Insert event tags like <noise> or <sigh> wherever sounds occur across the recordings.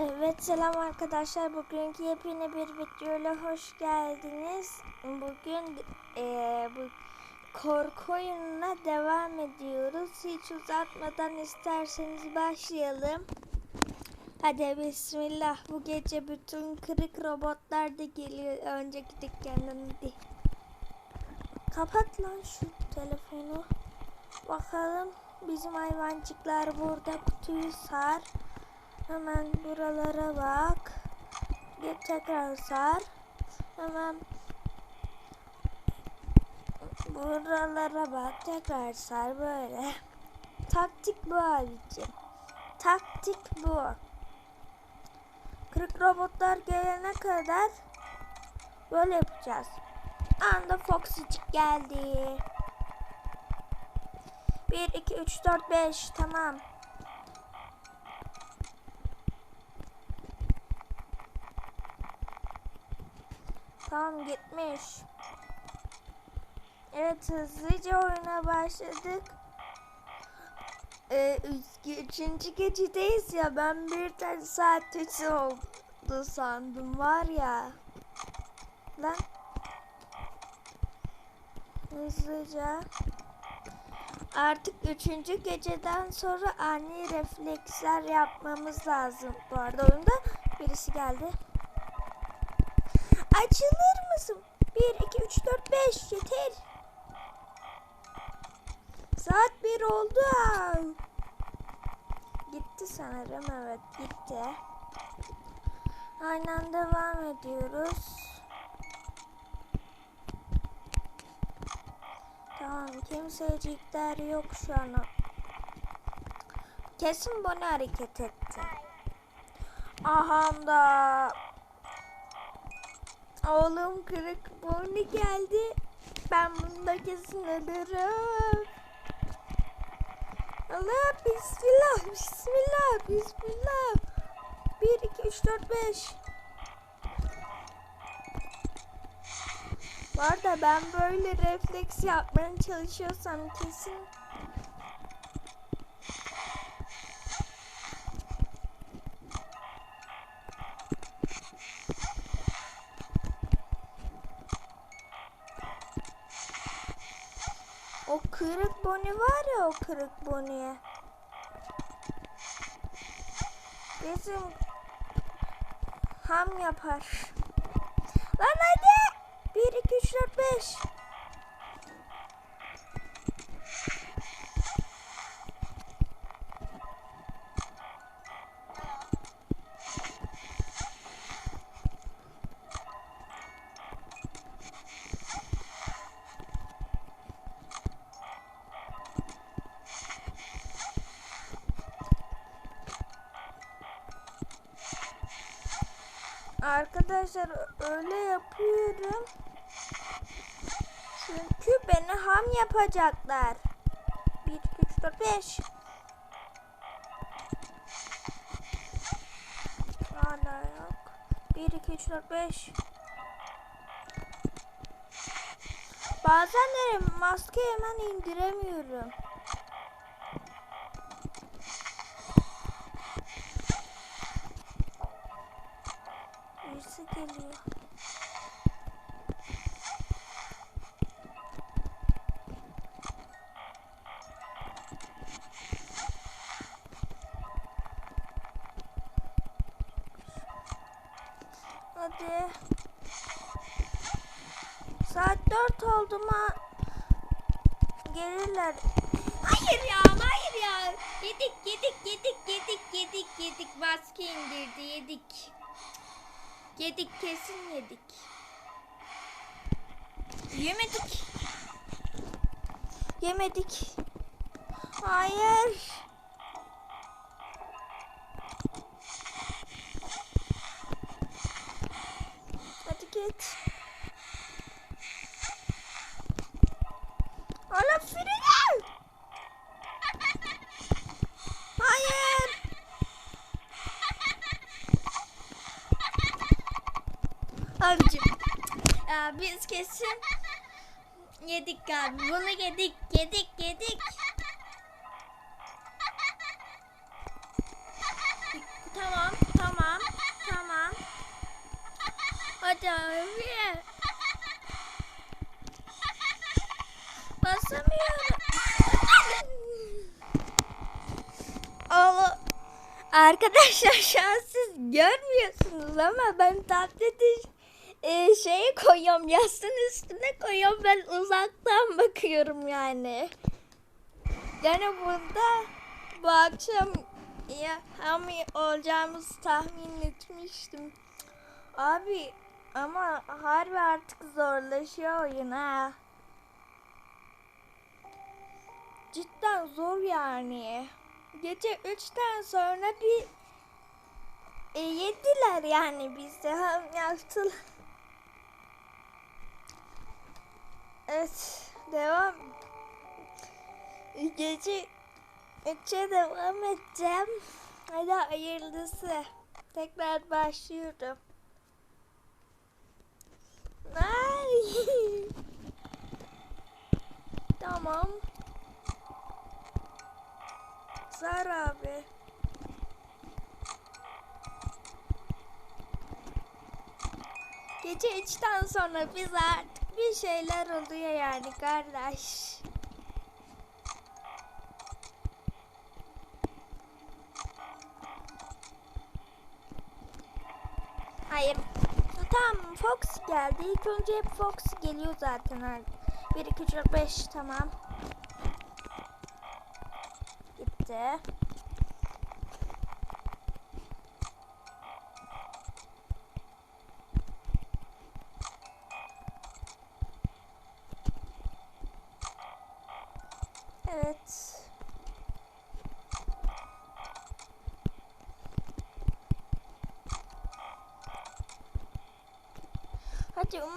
Evet selam arkadaşlar. Bugünkü yepyeni bir videoyla hoş geldiniz. Bugün eee, bu korku oyununa devam ediyoruz. Hiç uzatmadan isterseniz başlayalım. Hadi bismillah. Bu gece bütün kırık robotlar da geliyor. Önceki dükkandan hadi. Kapat lan şu telefonu. Bakalım bizim hayvancıklar burada kutuyu sar. Hemen buralara bak. Git tekrar sar. Hemen buralara bak. Tekrar sar böyle. Taktik bu abicim. Taktik bu. Kırık robotlar gelene kadar böyle yapacağız. Anda Foxy'cik geldi. 1, 2, 3, 4, 5. Tamam. Tamam gitmiş. Evet hızlıca oyuna başladık. Ee, üç- üçüncü gecedeyiz ya ben bir tane saat üç oldu sandım var ya. Lan. Hızlıca. Artık üçüncü geceden sonra ani refleksler yapmamız lazım. Bu arada oyunda birisi geldi. Açılır mısın? 1, 2, 3, 4, 5 yeter. Saat 1 oldu. Gitti sanırım evet gitti. Aynen devam ediyoruz. Tamam kimsecikler yok şu an. Kesin bunu hareket etti. Aha da Oğlum kırık burnu geldi. Ben bunda kesin ölürüm. Allah bismillah bismillah bismillah. 1 2 3 4 5. Bu arada ben böyle refleks yapmaya çalışıyorsam kesin boni var ya o kırık boni. Bizim ham yapar. Lan hadi. 1 2 3 4 5. Arkadaşlar öyle yapıyorum. Çünkü beni ham yapacaklar. 1 2 3 4 5. Hala yok. 1 2 3 4 5. Bazen de maske hemen indiremiyorum. Yedik, yedik, yedik, yedik, yedik, yedik. Maske indirdi, yedik. Yedik, kesin yedik. Yemedik. Yemedik. Hayır. Hadi git. Ala frene. Hayır. Abicim, ya biz kesin yedik abi. Bunu yedik, yedik, yedik. Tamam, tamam. hadi abi. Basamıyorum. Allah. Arkadaşlar şu an siz görmüyorsunuz ama ben tableti e, şeye koyuyorum yastığın üstüne koyuyorum ben uzaktan bakıyorum yani. Yani burada bu akşam ya ham olacağımızı tahmin etmiştim. Abi ama harbi artık zorlaşıyor oyun ha. Cidden zor yani. Gece 3'ten sonra bir e, yediler yani bizde hem yaptılar. Evet devam. Gece 3'e devam edeceğim. Hadi hayırlısı. Tekrar başlıyorum. Ay. <laughs> tamam. Zar abi. Gece üçten sonra biz artık bir şeyler oluyor yani kardeş. Hayır. Tamam Fox geldi. İlk önce hep Fox geliyor zaten. 1, 2, 3, 4, 5 tamam. Gitti.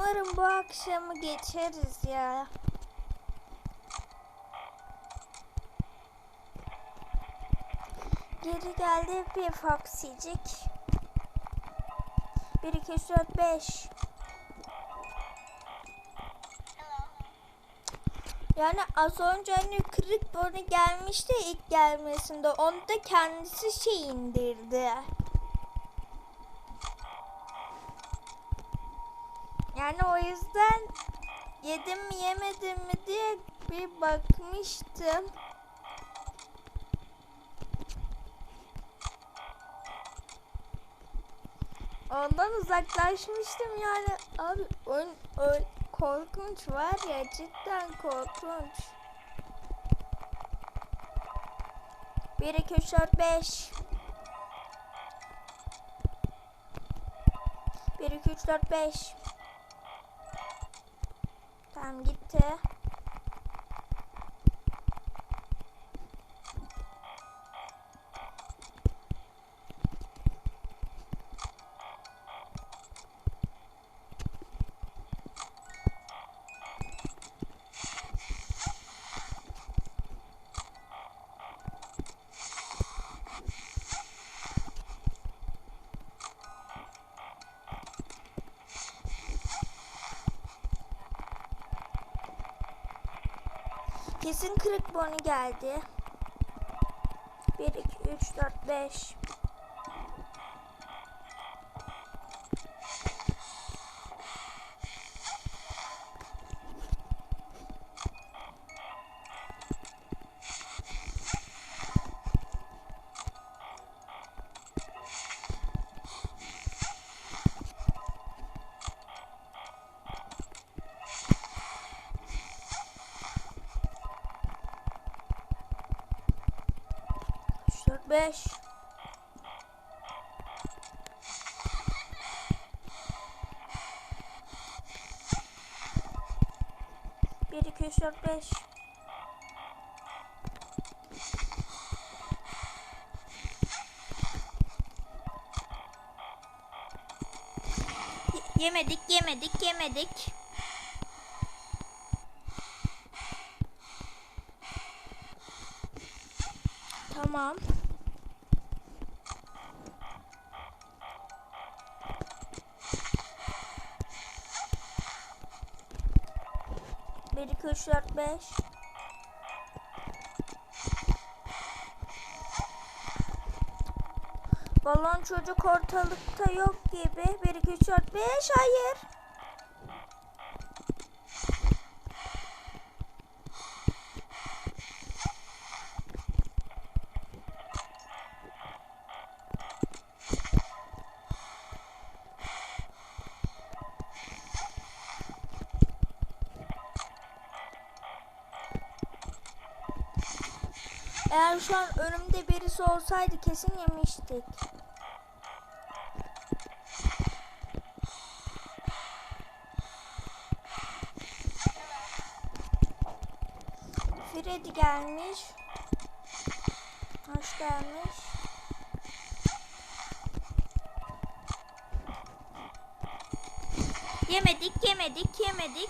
Umarım bu akşamı geçeriz ya. Geri geldi bir foxycik. 1, 2, 3, 4, 5. Yani az önce hani kırık burnu gelmişti ilk gelmesinde. Onu da kendisi şey indirdi. Yani o yüzden yedim mi yemedim mi diye bir bakmıştım. Ondan uzaklaşmıştım yani. Abi oyun öyle korkunç var ya cidden korkunç. 1 2 3 4 5 1 2 3 4 5 Tamam gitti. Kesin kırık boni geldi. 1 2 3 4 5 5 1 2 3 4 5 Yemedik, yemedik, yemedik. Tamam. Bir, iki, üç, dört, beş. Balon çocuk ortalıkta yok gibi. 1, 2, 3, 4, 5. Hayır. Eğer şu an önümde birisi olsaydı kesin yemiştik. Freddy gelmiş. Hoş gelmiş. Yemedik, yemedik, yemedik.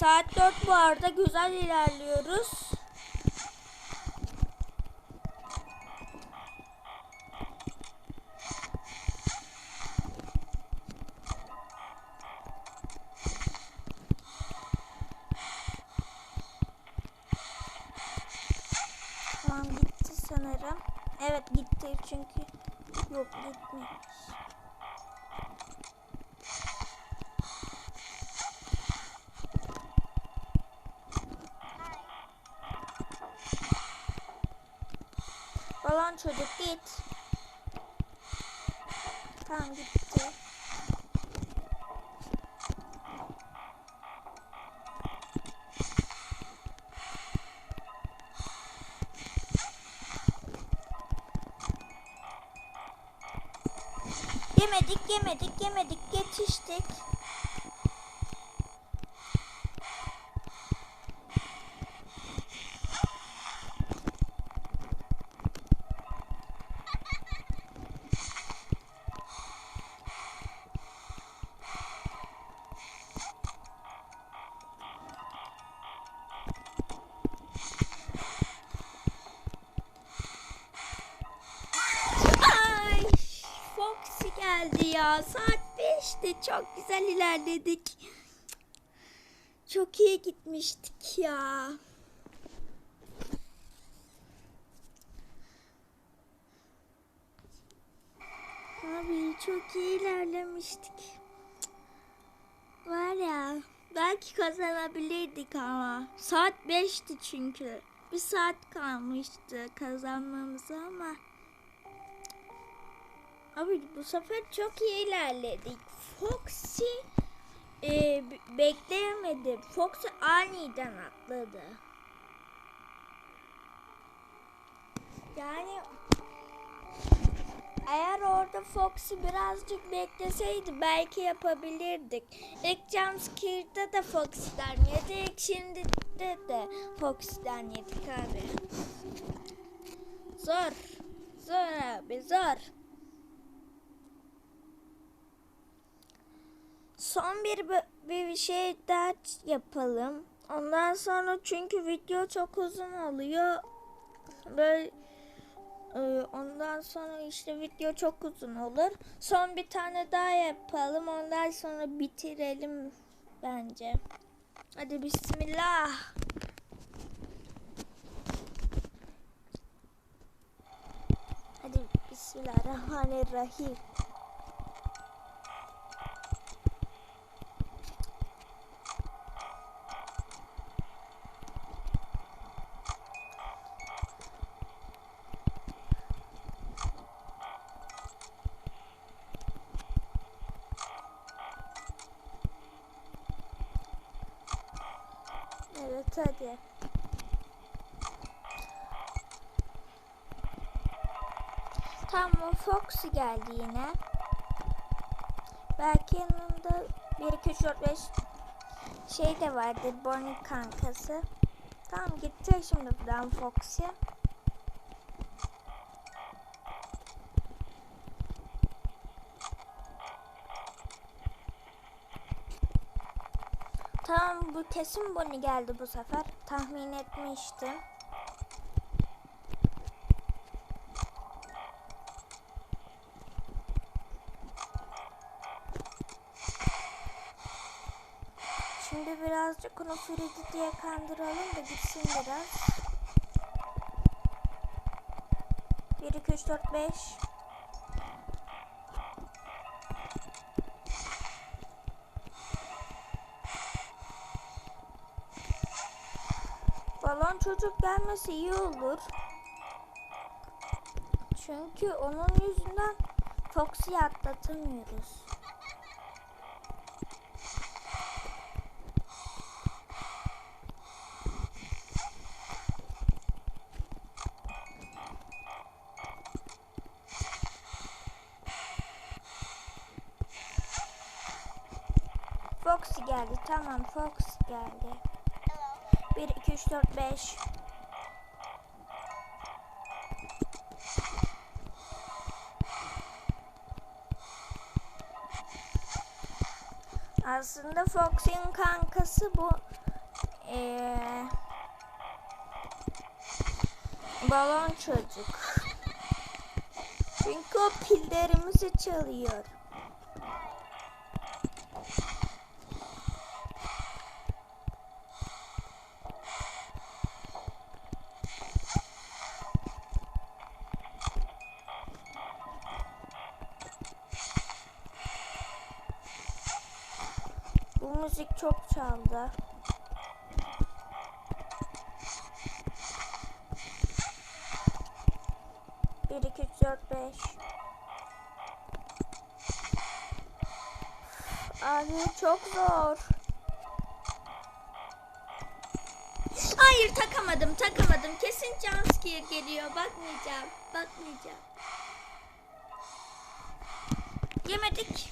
Saat 4 bu arada güzel ilerliyoruz. Tamam gitti sanırım. Evet gitti çünkü yok gitmemiş. Çocuk git. Tamam gitti. Yemedik, yemedik, yemedik, Saat 5'ti. Çok güzel ilerledik. Çok iyi gitmiştik ya. Abi çok iyi ilerlemiştik. Var ya belki kazanabilirdik ama. Saat 5'ti çünkü. Bir saat kalmıştı kazanmamıza ama. Abi bu sefer çok iyi ilerledik. Foxy e, be- bekleyemedi. Foxy aniden atladı. Yani eğer orada Foxy birazcık bekleseydi belki yapabilirdik. İlk jumpscare'da da Foxy'den yedik. Şimdi de, de Foxy'den yedik abi. Zor. Zor abi zor. Son bir, bir şey daha yapalım. Ondan sonra çünkü video çok uzun oluyor. Böyle ee, ondan sonra işte video çok uzun olur. Son bir tane daha yapalım. Ondan sonra bitirelim bence. Hadi bismillah. Hadi bismillahirrahmanirrahim. Evet hadi. Foxy geldi yine. Belki yanında 1 2 3 4 5 şey de vardır Bonnie kankası. Tamam gitti şimdi buradan Foxy. Tamam bu kesin Bonnie geldi bu sefer. Tahmin etmiştim. Şimdi birazcık onu Freddy diye kandıralım da gitsin biraz. 1, 2, 3, 4, 5. Balon çocuk gelmesi iyi olur. Çünkü onun yüzünden Foxy'yi atlatamıyoruz. Foxy geldi. Tamam Foxy geldi. 1, 2, 3, 4, 5. Aslında Foxy'nin kankası bu. Ee, balon çocuk. Çünkü o pillerimizi çalıyor. Müzik çok çaldı. Bir, iki, üç, dört, beş. Abi çok zor. Hayır takamadım takamadım. Kesin jumpscare geliyor. Bakmayacağım. Bakmayacağım. Yemedik.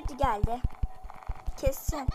Freddy geldi. Kesin.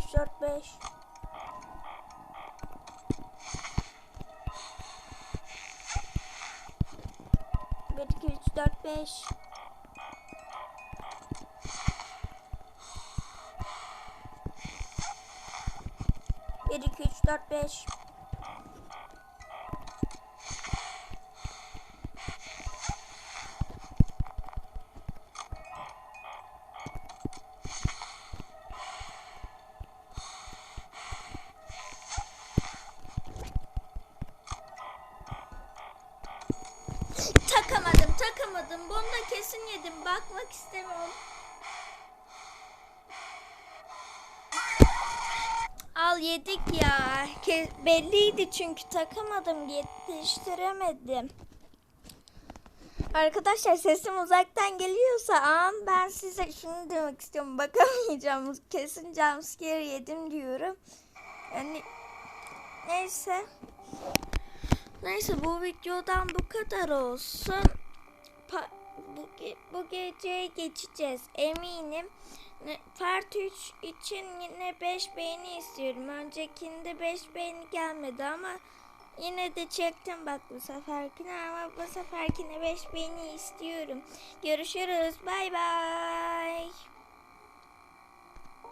Bir, iki, üç, dört, beş. Bir, iki, üç, dört, beş. Bir, iki, üç, dört, beş. Belliydi çünkü takamadım, yetiştiremedim. Arkadaşlar sesim uzaktan geliyorsa an ben size şunu demek istiyorum. <laughs> Bakamayacağım. Kesin jumpscare yedim diyorum. Yani neyse. Neyse bu videodan bu kadar olsun. Pa- bu, ge- bu geceye geçeceğiz eminim. Part 3 için yine 5 beğeni istiyorum. Öncekinde 5 beğeni gelmedi ama yine de çektim bak bu seferkine ama bu seferkine 5 beğeni istiyorum. Görüşürüz. Bay bay.